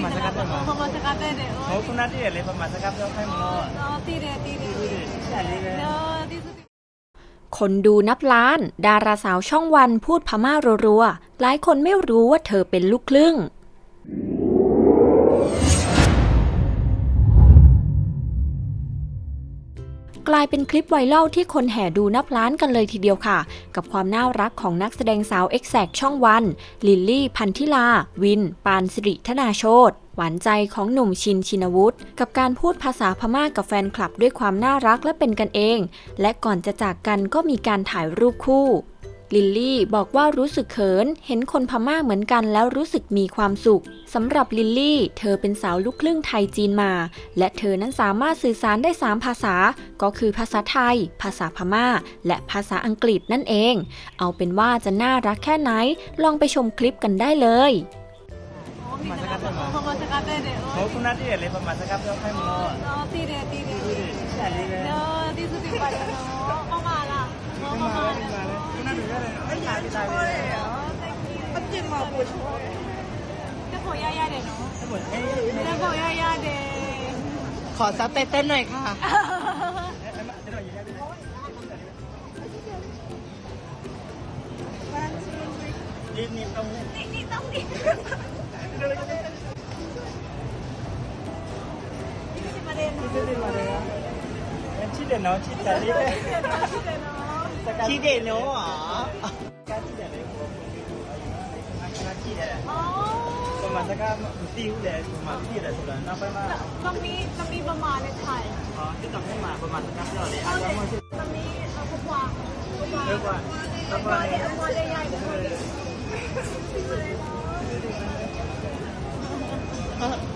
Pemasakatan. Pemasakatan deh. Oh, kau nanti ya, le pemasakatan apa yang mau? Nanti deh, nanti deh. Nanti deh. Nanti deh. คนดูนับล้าน ดาราสาวช่องวันพูดพม่ารัวๆ หลายคนไม่รู้ว่าเธอเป็นลูกครึ่ง กลายเป็นคลิปไวรัลที่คนแห่ดูนับล้านกันเลยทีเดียวค่ะ กับความน่ารักของนักแสดงสาวเอ็กแซช่องวัน ลิลลี่ พันธิลา วิน ปานสิริธนาโชตหวานใจของหนุ่มชินชินวุฒิกับการพูดภาษาพม่ากับแฟนคลับด้วยความน่ารักและเป็นกันเอง และก่อนจะจากกันก็มีการถ่ายรูปคู่ ลิลลี่บอกว่ารู้สึกเขิน เห็นคนพม่าเหมือนกันแล้วรู้สึกมีความสุขสำหรับลิลลี่ เธอเป็นสาวลูกครึ่งไทยจีนมา และเธอนั้นสามารถสื่อสารได้ 3 ภาษา ก็คือภาษาไทย ภาษาพม่า และภาษาอังกฤษนั่นเอง เอาเป็นว่าจะน่ารักแค่ไหน ลองไปชมคลิปกันได้เลย จะโผล่ย่าเดี๋เนาะจะโผล่ย่าเดี๋ขอซับเติ้ลหน่อยค่ะ นี่นี่ต้องนี่นี่ต้องนี่ชิะเด็นเด็นาเนชิเดนเนาะชิดแต่นี่ชิเดนเนาะชิดเด่นเนาะหรอ ประมาณสักรุ่นなきで、そのまเが不自由で、そのまきで、それなไปมากจะมีจะมีประมาณในไทยอ๋อที่ต้องให้มาประมาณสักเท่าไหร่อะแล้วมันจะมีอาพวกเยอะกว่าแอ้วก็เนี่ยพอได้ใหญ่ก็เลย